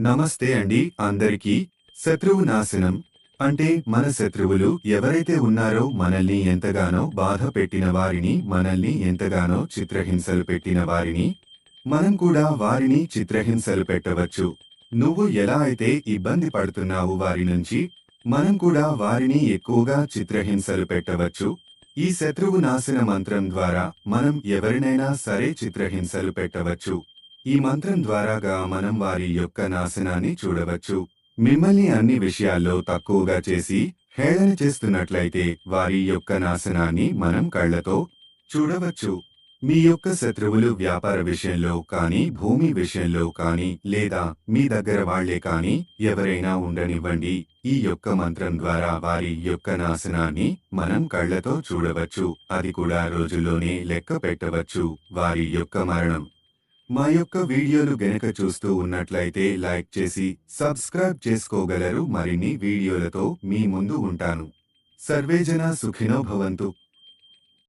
నమస్తే అండి అందరికీ. శత్రువు నాశనం. అంటే మన శత్రువులు ఎవరైతే ఉన్నారో మనల్ని ఎంతగానో బాధ పెట్టిన వారిని మనల్ని ఎంతగానో చిత్రహింసలు పెట్టిన వారిని మనం కూడా వారిని చిత్రహింసలు పెట్టవచ్చు. నువ్వు ఎలా అయితే ఇబ్బంది పడుతున్నావు వారి నుంచి మనం కూడా వారిని ఎక్కువగా చిత్రహింసలు పెట్టవచ్చు. ఈ శత్రువు నాశన మంత్రం ద్వారా మనం ఎవరినైనా సరే చిత్రహింసలు పెట్టవచ్చు. ఈ మంత్రం ద్వారాగా మనం వారి యొక్క నాశనాన్ని చూడవచ్చు. మిమ్మల్ని అన్ని విషయాల్లో తక్కువగా చేసి హేళన చేస్తున్నట్లయితే వారి యొక్క నాశనాన్ని మనం కళ్ళతో చూడవచ్చు. మీ యొక్క శత్రువులు వ్యాపార విషయంలో కానీ భూమి విషయంలో కానీ లేదా మీ దగ్గర వాళ్ళే కానీ ఎవరైనా ఉండనివ్వండి. ఈ యొక్క మంత్రం ద్వారా వారి యొక్క నాశనాన్ని మనం కళ్ళతో చూడవచ్చు. అది కూడా రోజుల్లోనే లెక్క పెట్టవచ్చు. వారి యొక్క మరణం మా యొక్క వీడియోలు గనక చూస్తూ ఉన్నట్లయితే లైక్ చేసి సబ్స్క్రైబ్ చేసుకోగలరు. మరిన్ని వీడియోలతో మీ ముందు ఉంటాను. సర్వేజన సుఖినో భవంతు.